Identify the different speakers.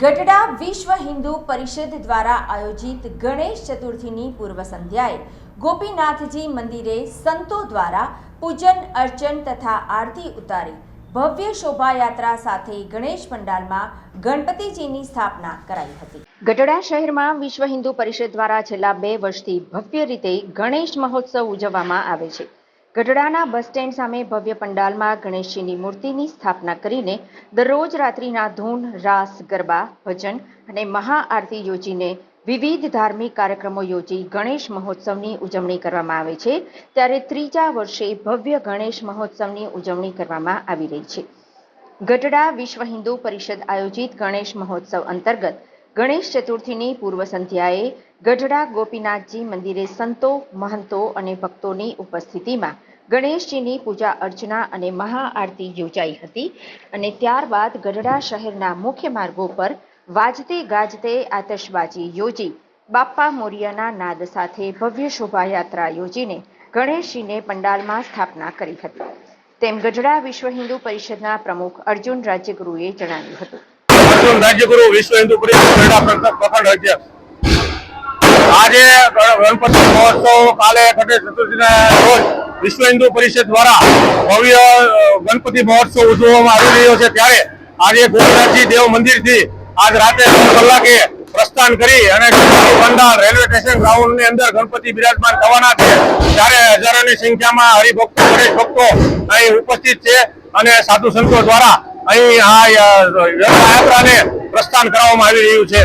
Speaker 1: ગઢડા વિશ્વ હિન્દુ પરિષદ દ્વારા આયોજિત ગણેશ ચતુર્થીની પૂર્વ સંધ્યાએ ગોપીનાથજી મંદિરે સંતો દ્વારા પૂજન, અર્ચન તથા આરતી ઉતારી ભવ્ય શોભાયાત્રા સાથે ગણેશ પંડાલમાં ગણપતિજીની સ્થાપના કરાઈ હતી. ગઢડા શહેરમાં વિશ્વ હિન્દુ પરિષદ દ્વારા છેલ્લા બે વર્ષથી ભવ્ય રીતે ગણેશ મહોત્સવ ઉજવવામાં આવે છે. ગઢડાના બસ સ્ટેન્ડ સામે ભવ્ય પંડાલમાં ગણેશજીની મૂર્તિની સ્થાપના કરીને દરરોજ રાત્રિના ધૂન, રાસ, ગરબા, ભજન અને મહાઆરતી યોજીને વિવિધ ધાર્મિક કાર્યક્રમો યોજી ગણેશ મહોત્સવની ઉજવણી કરવામાં આવે છે. ત્યારે ત્રીજા વર્ષે ભવ્ય ગણેશ મહોત્સવની ઉજવણી કરવામાં આવી રહી છે. ગઢડા વિશ્વ હિન્દુ પરિષદ આયોજિત ગણેશ મહોત્સવ અંતર્ગત ગણેશ ચતુર્થીની પૂર્વ સંધ્યાએ ગઢડા ગોપીનાથજી મંદિરે સંતો, મહંતો અને ભક્તોની ઉપસ્થિતિમાં ગણેશજીની પૂજા અર્ચના અને મહાઆરતી યોજાઈ હતી અને ત્યારબાદ ગઢડા શહેરના મુખ્ય માર્ગો પર વાજતે ગાજતે આતશબાજી યોજી બાપ્પા મોરિયાના નાદ સાથે ભવ્ય શોભાયાત્રા યોજીને ગણેશજીને પંડાલમાં સ્થાપના કરી હતી. તેમ ગઢડા વિશ્વ હિન્દુ પરિષદના પ્રમુખ અર્જુન રાજ્યગુરુએ જણાવ્યું હતું.
Speaker 2: રાજ્યગુરુ વિશ્વ હિન્દુ પરિષદ પ્રખંડ અધ્યક્ષ આજે ગણપતિ મહોત્સવ કાલે ગણેશ ચતુર્થીના રોજ વિશ્વ હિન્દુ પરિષદ દ્વારા ભવ્ય ગણપતિ મહોત્સવ ઉજવવામાં આવી રહ્યો છે. ત્યારે આજે ગોપીનાથજી દેવ મંદિરથી આજ રાતે ત્રણ કલાકે પ્રસ્થાન કરી અને પંડાલ રેલવે સ્ટેશન ગ્રાઉન્ડની અંદર ગણપતિ બિરાજમાન થવાના છે. ત્યારે હજારોની સંખ્યામાં હરિભક્તો, ગણેશ ભક્તો અહીં ઉપસ્થિત છે અને સાધુ સંતો દ્વારા અહીં આ અ, રથયાત્રાને પ્રસ્થાન કરવામાં આવી રહ્યું છે